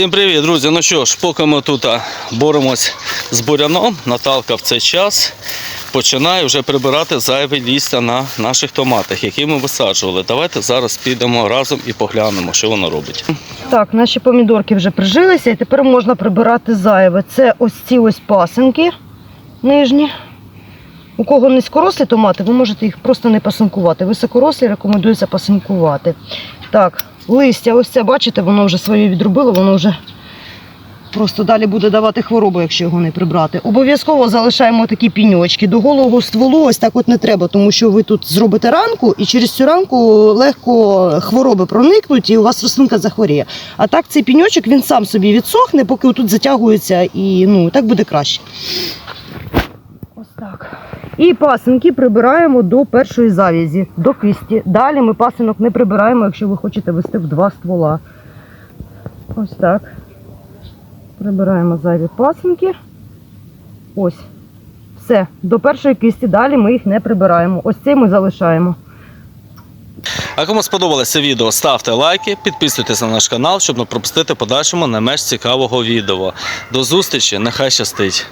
Всім привіт, друзі. Ну що ж, поки ми тут боремось з буряном, Наталка в цей час починає вже прибирати зайве лістя на наших томатах, які ми висаджували. Давайте зараз підемо разом і поглянемо, що вона робить. Так, наші помідорки вже прижилися і тепер можна прибирати зайве. Це ось ці ось пасинки нижні. У кого низькорослі томати, ви можете їх просто не пасинкувати. Високорослі рекомендується пасинкувати. Так, листя, ось це, бачите, воно вже своє відробило, воно вже просто далі буде давати хворобу, якщо його не прибрати. Обов'язково залишаємо такі піньочки. До голого стволу ось так от не треба, тому що ви тут зробите ранку, і через цю ранку легко хвороби проникнуть, і у вас рослинка захворіє. А так цей піньочок він сам собі відсохне, поки тут затягується, і ну так буде краще. Ось так. І пасинки прибираємо до першої завязі, до кисті. Далі ми пасинок не прибираємо, якщо ви хочете вести в два ствола. Ось так. Прибираємо зайві пасинки. Ось. Все. До першої кисті далі ми їх не прибираємо. Ось цей ми залишаємо. А кому сподобалося відео, ставте лайки, підписуйтесь на наш канал, щоб не пропустити подальшому не менш цікавого відео. До зустрічі, нехай щастить!